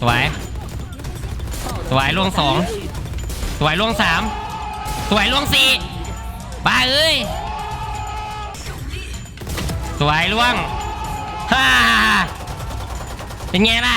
สวย สวยล่วงสองสวยล่วงสามสวยล่วงสี่บ้าเอ้ย สวยล่วงฮ่าเป็นไงล่ะ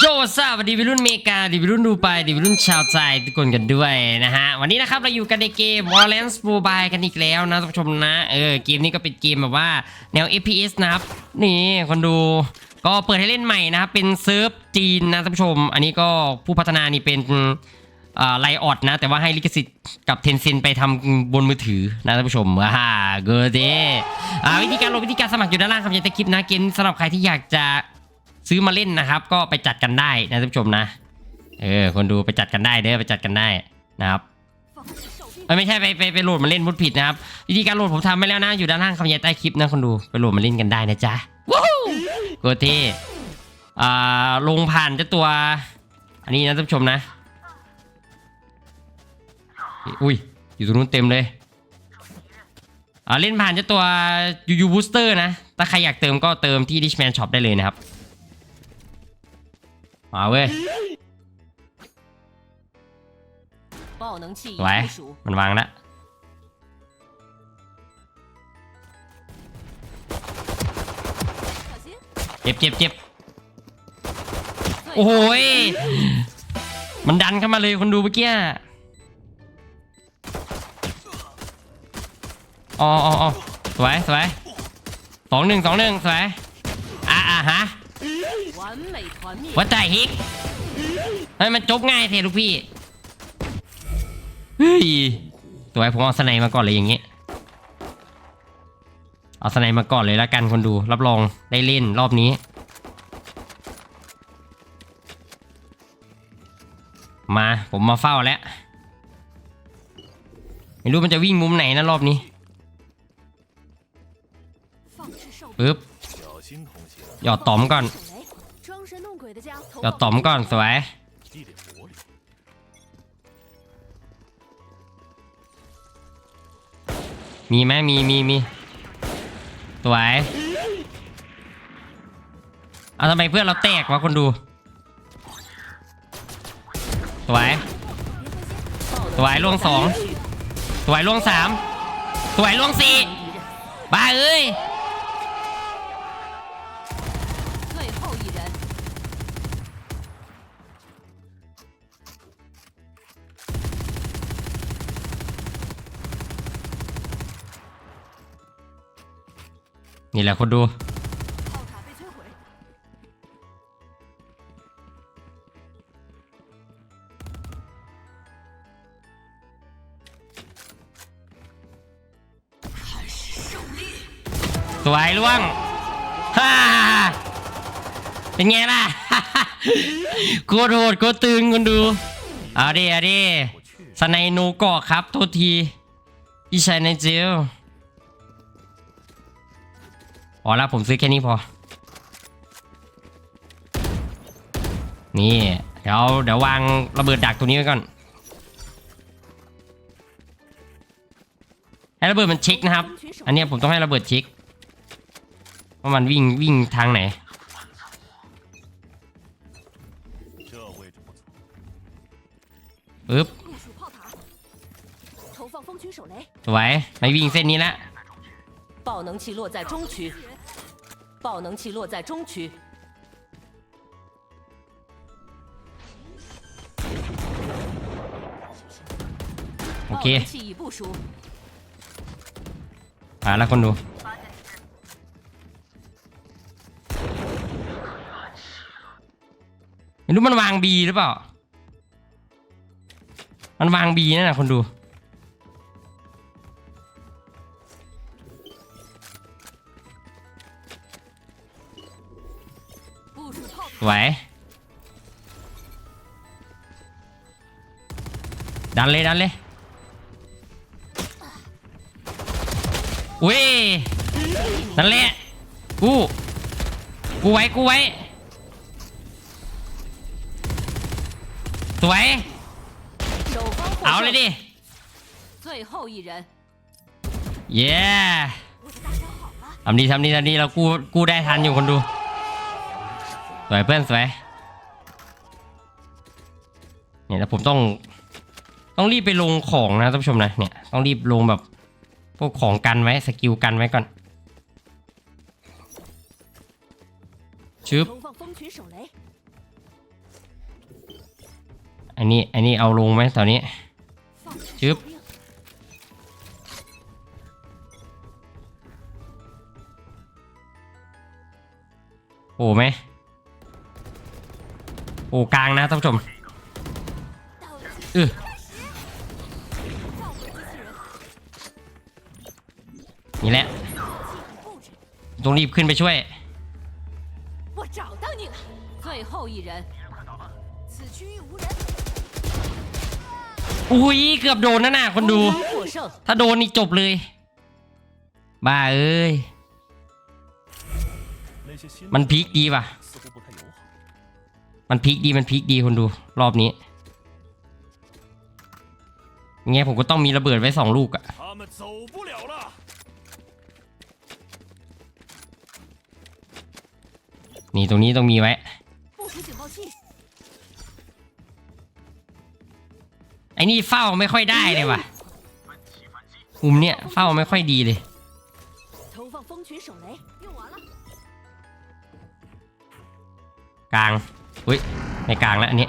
โยสวัสดีวัยรุ่นเมกาดีวัยรุ่นดูไปดีวัยรุ่นชาวใจทุกคนกันด้วยนะฮะ วันนี้นะครับเราอยู่กันในเกม Valorant Mobile กันอีกแล้วนะท่านผู้ชมนะเออเกมนี้ก็เป็นเกมแบบว่าแนว FPS นะครับ นี่คนดูก็เปิดให้เล่นใหม่นะครับ เป็นเซิร์ฟจีนนะท่านผู้ชม อันนี้ก็ผู้พัฒนานี่เป็นไลออดนะ แต่ว่าให้ลิขสิทธิ์กับเทนเซนไปทำบนมือถือนะท่านผู้ชมอ่าเกอร์เดอ่าวิธีการลงวิธีการสมัครอยู่ด้านล่างครับอย่าตะคลิปนะเกมสำหรับใครที่อยากจะ ซื้อมาเล่นนะครับ ก็ไปจัดกันได้นะท่านผู้ชมนะ เออ คนดูไปจัดกันได้เด้อไปจัดกันได้นะครับไม่ใช่ไปไปไปโหลดมาเล่นมุดผิดนะครับวิธีการโหลดผมทำไปแล้วนะ อยู่ด้านล่างคำยันใต้คลิปนะคนดูไปโหลดมาเล่นกันได้นะจ๊ะว้าวกเท่อ่าลงผ่านเจ้าตัว อันนี้นะท่านผู้ชมนะ อุ้ยอยู่ตรงนู้นเต็มเลยอ่าเล่นผ่านเจ้าตัวยูยูบูสเตอร์นะ ถ้าใครอยากเติมก็เติมที่ Dishman Shop ได้เลยนะครับ มาเว้ยไหวมันวางละเจ็บเจ็บเจ็บโอ้ยมันดันเข้ามาเลยคนดูเมื่อกี้อ๋ออ๋อสวยสวยสองหนึ่งสองหนึ่งสวยอะอะฮะ วัดใจฮิกเฮ้ยมันจบง่ายเถอะลูกพี่เฮ้ยตัวไอ้ผมเอาสไนมาก่อนเลยอย่างเงี้ยเอาสไนมาก่อนเลยละกันคนดูรับรองได้เล่นรอบนี้ มาผมมาเฝ้าแล้วไม่รู้มันจะวิ่งมุมไหนนะรอบนี้ปึ๊บหยอดต๋อมก่อน เดี๋ยวตอมก่อนสวย มีไหมมีมีมีสวยเอาทำไมเพื่อนเราแตกวะคนดู สวย สวยล่วงสองสวยล่วงสามสวยล่วงสี่บ้าเอ้ย นี่แหละคนดู สวยล่วงเป็นไงล่ะโคตรโหดโคตรตึงคนดู เอาดิเอาดิสไนโนกาะครับทุกที อีชายในเจล อ๋อแล้วผมซื้อแค่นี้พอ นี่ เดี๋ยวเดี๋ยววางระเบิดดักตัวนี้ไว้ก่อน ให้ระเบิดมันชิกนะครับ อันนี้ผมต้องให้ระเบิดเช็คว่ามันวิ่งวิ่งทางไหน ปึ๊บสวยไม่วิ่งเส้นนี้แล้ว 爆能器落在中区，爆能器落在中区， โอ 爆 เค 能器已部署， มาแล้วคนดู ไม่รู้มันวางบีหรือเปล่า มันวางบีนั่นนะคนดู สวย ดันเลยดันเลยอุ้ยดันเลยกู กูไว้ กูไว้ สวย เอาเลยดิเย้ทำดีทำดีทำดีเรากูกูได้ทันอยู่คนดู วยเพื่อนสวยเนี่ยแล้วผมต้องต้องรีบไปลงของนะท่านผู้ชมนะเนี่ยต้องรีบลงแบบพวกของกันไว้สกิลกันไว้ก่อนชึบอันนี้อันนี้เอาลงไหมตอนนี้ชึบโอ้ไหม โอ้กลางนะท่านผู้ชมออนี่แหละต้องรีบขึ้นไปช่วยอุ้ยเกือบโดนนะน่ะคนดู ถ้าโดนนี่จบเลย บ้าเอ้ย มันพีคดีป่ะ มันพีคดีมันพีคดีคนดูรอบนี้เงี้ยผมก็ต้องมีระเบิดไว้สองลูกอะนี่ตรงนี้ต้องมีไว้ไอ้นี่เฝ้าไม่ค่อยได้เลยว่ะมุมเนี่ยเฝ้าไม่ค่อยดีเลยกลาง อุ้ยไม่กลางแล้วอันนี้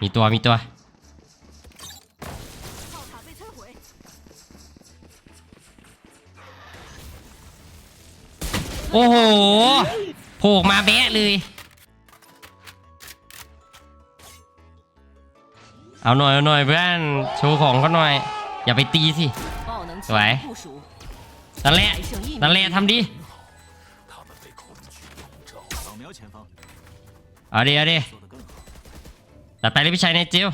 มีตัวมีตัวโอ้โหโผล่มาแบะเลย เอาหน่อยเอาหน่อยเพื่อนโชว์ของเขาหน่อย อย่าไปตีสิสวยนั่นแหละนั่นแหละทำดีเอาดีเอาดิตัดไปเลยพี่ชายในจิ้ว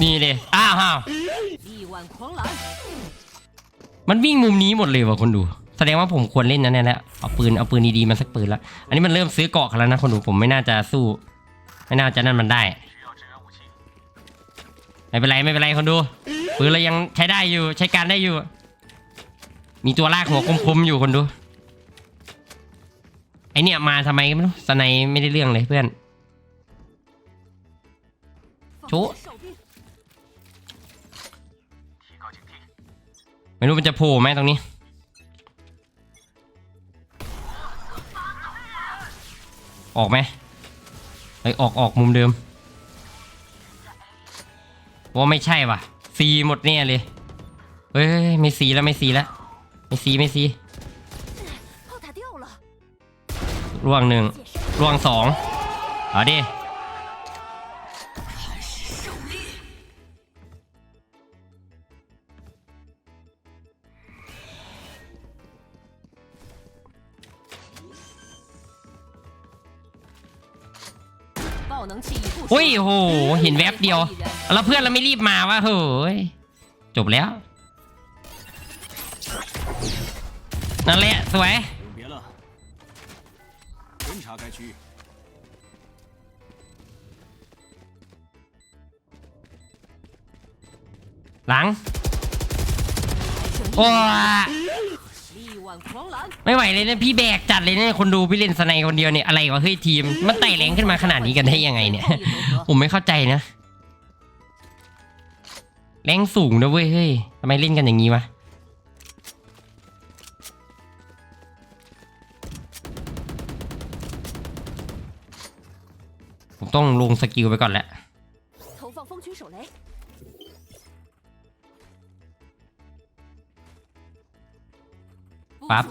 นี่ดิอ้าวอ้าวมันวิ่งมุมนี้หมดเลยว่ะคนดู แสดงว่าผมควรเล่นนะเนี่ยแหละเอาปืนเอาปืนดีๆมาสักปืนละอันนี้มันเริ่มซื้อเกาะกแล้วนะคนดูผมไม่น่าจะสู้ ไม่น่าจะนั่นมันได้ ไม่เป็นไรไม่เป็นไรคนดูปืนเรายังใช้ได้อยู่ใช้การได้อยู่ มีตัวลากหัวคมๆอยู่คนดูไอเนี่ยมาทำไมไม่รู้สไนไม่ได้เรื่องเลยเพื่อนชุไม่รู้มันจะโผล่ไหมตรงนี้ ออกไหม ไปออกออกมุมเดิมว่าไม่ใช่ว่ะซีหมดเนี่ยเลยเฮ้ยไม่ซีแล้วไม่ซีแล้วไม่ซีไม่ซีร่วงหนึ่งร่วงสองเอาดิ อุ้ยโหเห็นแวบเดียว แล้วเพื่อนเราไม่รีบมาวะเฮ้ยจบแล้วนั่นแหละสวยหลังโอ้ ไม่ไหวเลยนะพี่แบกจัดเลยเนะคนดูพี่เล่นสไนคนเดียวเนี่ยอะไรวะเฮ้ยทีมมันไต่แรงขึ้นมาขนาดนี้กันได้ยังไงเนี่ยผมไม่เข้าใจนะแรงสูงนะเว้ยเฮ้ยทำไมเล่นกันอย่างนี้วะผมต้องลงสกิลไปก่อนแหละ ปั๊บ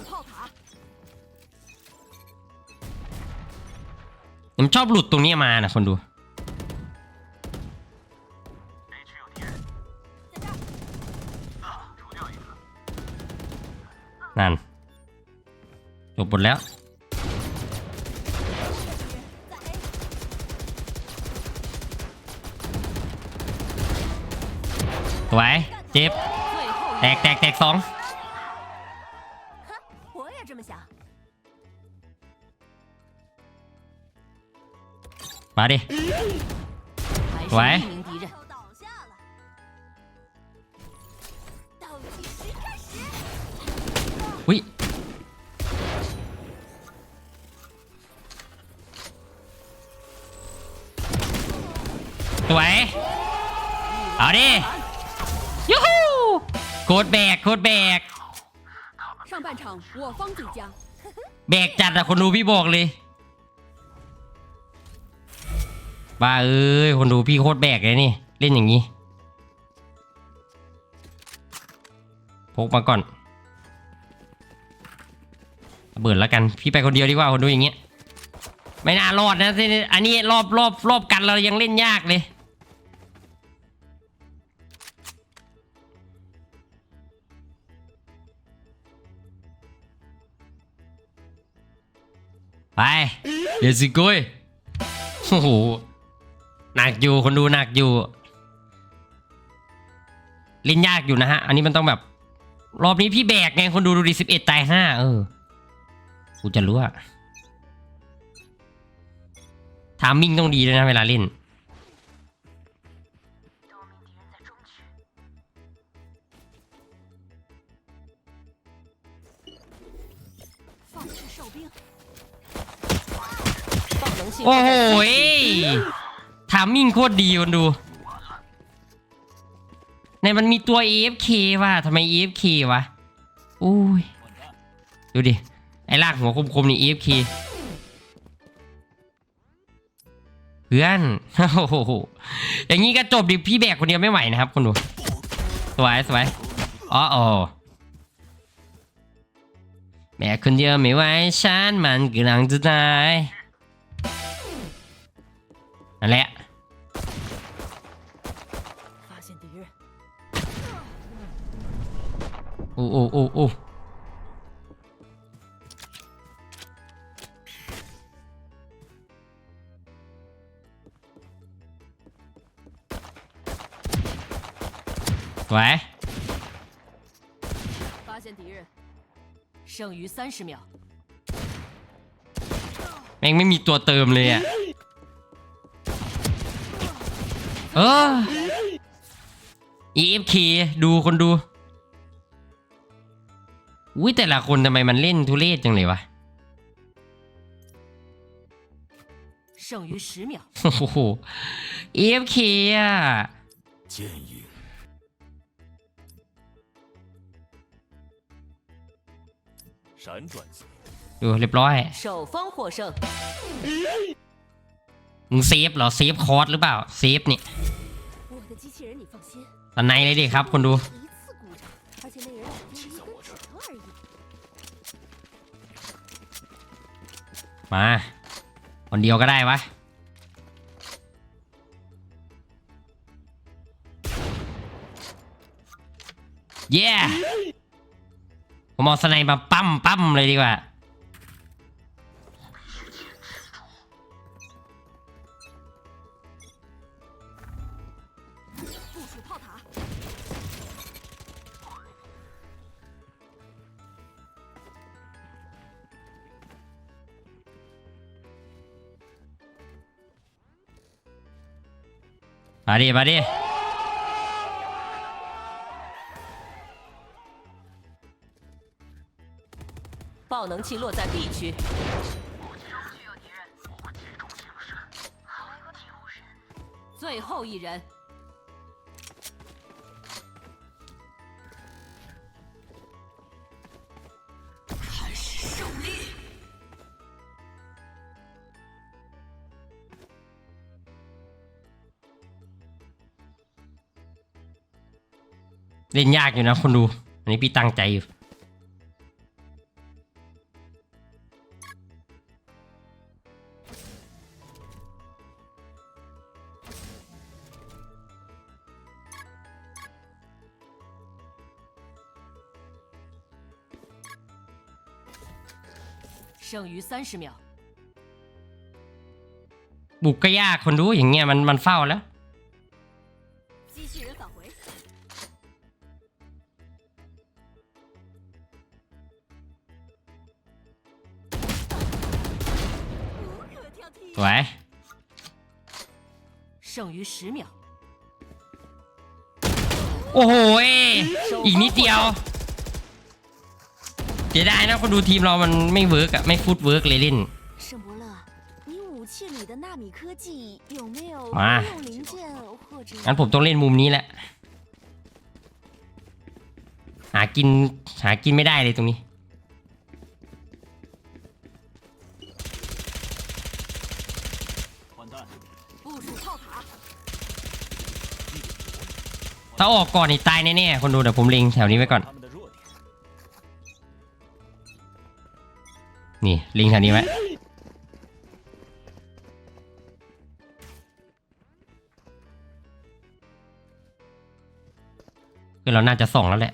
ผมชอบหลุดตรงนี้มานะคนดู นั่น จบหมดแล้ว สวย เจ็บ แตกแตกแตกสอง มาดิไว้อุ้สวยเอาดิยูฮูโคตรแบกโคตรแบกแบกจัดอะคนรู้พี่บอกเลย บ้าเอ้ยคนดูพี่โคตรแบกเลยนี่ เล่นอย่างนี้ พกมาก่อนระเบิดแล้วกัน พี่ไปคนเดียวดีกว่าคนดูอย่างเงี้ย ไม่น่ารอดนะที่อันนี้รอบรอบรอบกันเรายังเล่นยากเลยไปเดี๋ยวสิกุยโอ้โห หนักอยู่คนดูหนักอยู่ ลิ้นยากอยู่นะฮะ อันนี้มันต้องแบบ รอบนี้พี่แบกไงคนดูดูดีสิบเอ็ดตายห้าเออกูจะรู้อะทามิ่งต้องดีด้วยนะเวลาเล่นโอ้โห ทามมิ่งโคตรดีคนดูในมันมีตัว AFK ว่ะทำไม AFK วะอุ้ย ดูดิ ไอ้ลากหัวคมๆนี่ AFK เพื่อนโอ้โหอย่างนี้ก็จบดิพี่แบกคนเดียวไม่ไหวนะครับคนดู สวยสวยอ๋อโอแบกคนเดียวไม่ไหวฉันมันกำลังจะตายนั่นแหละ อ้โอ้โอ้โอ้สวย 发现敌人，剩余三十秒， แม่งไม่มีตัวเติมเลยอ่ะ เออ EFK ดูคนดู อุ้ยแต่ละคนทำไมมันเล่นทุเรศจังเลยวะโอ้โห AFK อะดูเรียบร้อยมึงเซฟเหรอ เซฟคอร์สหรือเปล่า เซฟนี่ตอนไนเลยดิครับคนดู มา คนเดียวก็ได้วะเย้ผมเอาสไนมาปั้มปั้มเลยดีกว่า 巴利巴利爆能器落在 b 区。有敌人我会集中精神无最后一人。 เล่นยากอยู่นะคนดู อันนี้พี่ตั้งใจอยู่ 剩余三十秒， บุกก็ยากคนดูอย่างเงี้ยมันมันเฝ้าแล้ว สวยโอ้โหเออีกนิดเดียวเสียด้นะคนดูทีมเรามันไม่เวิร์กอะไม่ฟุตเวิร์กเลยลินมางั้นผมต้องเล่นมุมนี้แหละ หากินหากินไม่ได้เลยตรงนี้ ถ้าออกก่อนนี่ตายแน่ๆคนดูเดี๋ยวผมลิงแถวนี้ไว้ก่อน นี่ลิงแถวนี้ไว้คือเราน่าจะส่องแล้วแหละ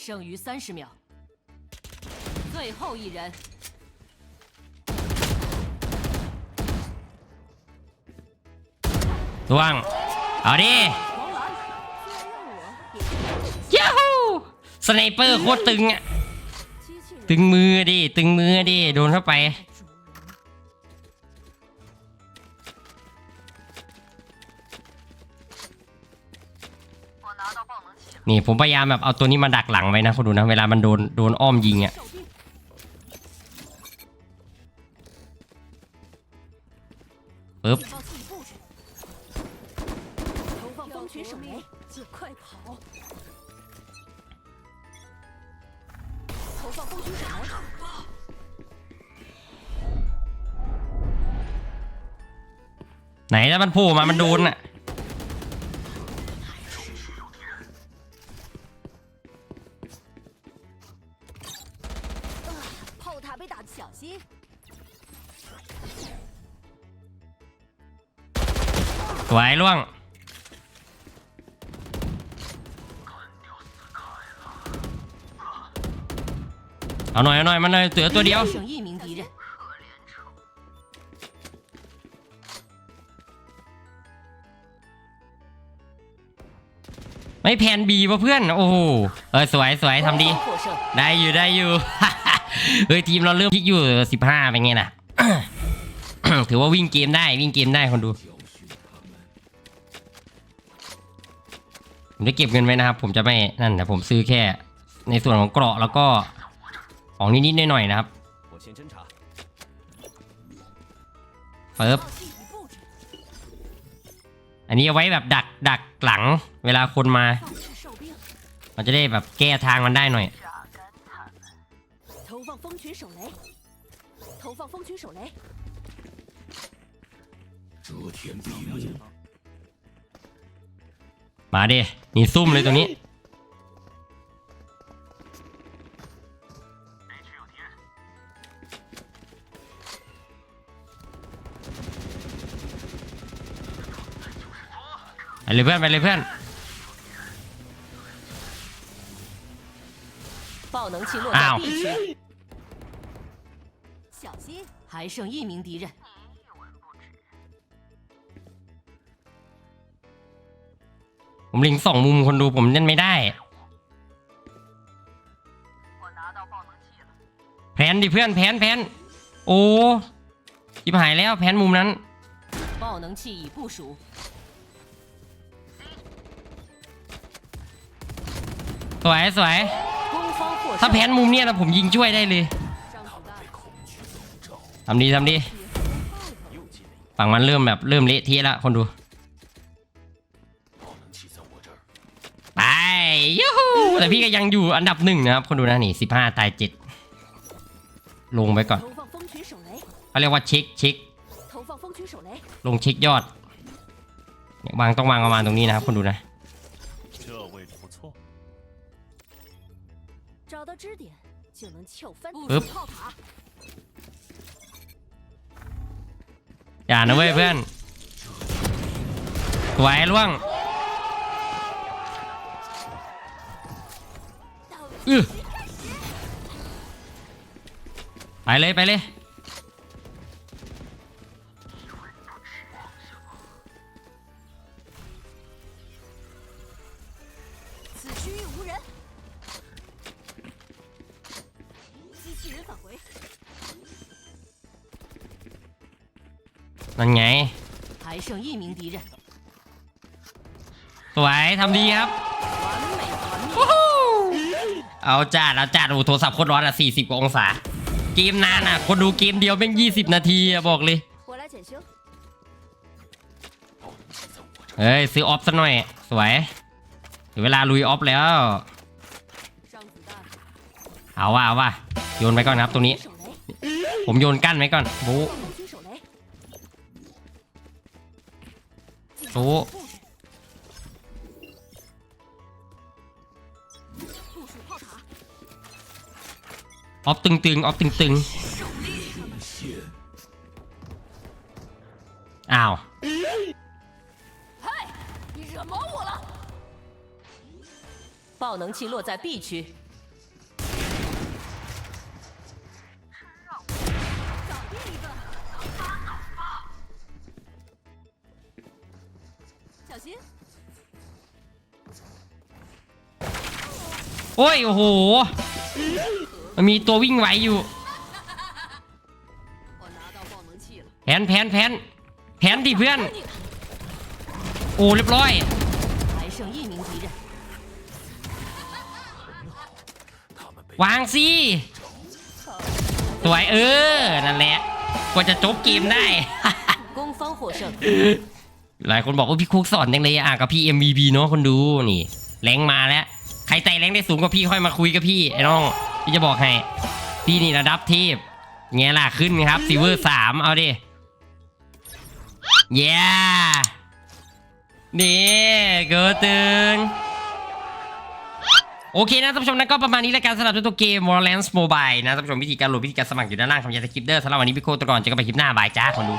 剩余三十秒，最后一人， ร่วง เอาดิ 虽然让我也 ยาฮูสไนเปอร์โคตรตึงอะ 机器人 ตึงมือดิ ตึงมือดิ โดนเข้าไป นี่ผมพยายามแบบเอาตัวนี้มาดักหลังไว้นะคุณดูนะ เวลามันโดนโดนอ้อมยิงอะปึ๊บไหนแล้วมันโผล่มามันโดนอะ 被打，小心！ สวยล่วง เอาหน่อยเอาหน่อยมันเลยเสือตัวเดียว 剩一名敌人， ไม่แพนบีวะเพื่อน โอ้โหเออสวยสวยทำดี 获胜， ได้อยู่ได้อยู่ เฮ้ยทีมเราเริ่มพลิกอยู่สิบห้าเป็นไงนะถือว่าวิ่งเกมได้วิ่งเกมได้คนดูผมจะเก็บเงินไว้นะครับ ผมจะไม่นั่นแต่ผมซื้อแค่ ในส่วนของเกราะแล้วก็ของนิดๆหน่อยๆนะครับเฟิบอันนี้เอาไว้แบบดักดักหลัง เวลาคนมา มันจะได้แบบแก้ทางมันได้หน่อย 投放蜂群手雷，投放蜂群手雷，遮天蔽日， มาดินี่ซุ่มเลยตรงนี้ ไปเลยเพื่อนไปเลยเพื่อน 爆能器落อ้าว 在 B区， 小心！还剩一名敌人， ผมลิงสองมุมคนดูผมเล่นไม่ได้ แผนดิเพื่อนแผนแผนโอ้ ทิบหายแล้วแผนมุมนั้น 爆能器已部署， สวยสวย 攻方获 ถ้า 胜 แผ。นมุมเนี่ยนะผมยิงช่วยได้เลย 让子弹 被恐惧笼罩， ทำดีทำดีฝั่งมันเริ่มแบบเริ่มเละเทะล้วคนดูไปยูแต่พี่ก็ยังอยู่อันดับหนึ่งนะครับ คนดูนะนี่สิบห้าตายเจ็ดลงไปก่อนเขาเรียกว่าเช็คเช็คลงเช็คยอดวางต้องวางประมาณตรงนี้นะครับคนดูนะปึ๊บ อย่านะเว้ยเพื่อนสวยล่วงอื้อไปเลยไปเลย 此区域无人。 นั่นไงสวยทำดีครับ เอาจัดเอาจัดโอ้โทรศัพท์โคตรร้อนอะ 40 กว่าองศา เกมนานอะ คนดูเกมเดียวเป็น20 นาทีอะ บอกเลย เฮ้ย ซื้อออฟซะหน่อย สวยเวลาลุยออฟแล้ว เอาว่ะเอาว่ะโยนไปก่อนครับตรงนี้ ผมโยนกั้นไว้ก่อนบู๊ บู 部署炮塔， ออฟตึงๆออฟตึงๆอ้าว 你惹毛我了！爆能器落在 B 区， โอ้ยโอ้โห มันมีตัววิ่งไหวอยู่ แผนแผนแผนแผนดิเพื่อน โอ้เรียบร้อย วางซี่สวยเออ นั่นแหละกว่าจะจบเกมได้ หลายคนบอกว่าพี่คุกสอนยังเลยอะกับพี่ MVP เนาะคนดูนี่ แรงมาแล้ว ครไต่แรงได้สูงกว่าพี่ค่อยมาคุยกับพี่ไอ้น้องพี่จะบอกให้ พี่นี่ระดับเทพเงี้ยล่ะขึ้นครับซิเวอร์สามเอาดิเย้นี่เกิดตึงโอเคนะท่านผู้ชมนะก็ประมาณนี้แล้วกันสำหรับตัวเกม Valorant Mobile นะท่านผู้ชมวิธีการโหลดวิธีการสมัครอยู่ด้านล่างคำยันสคริปเดอร์สำหรับวันนี้พี่โคตรก่อนเจอกันใหม่คลิปหน้าบายจ้าคนดู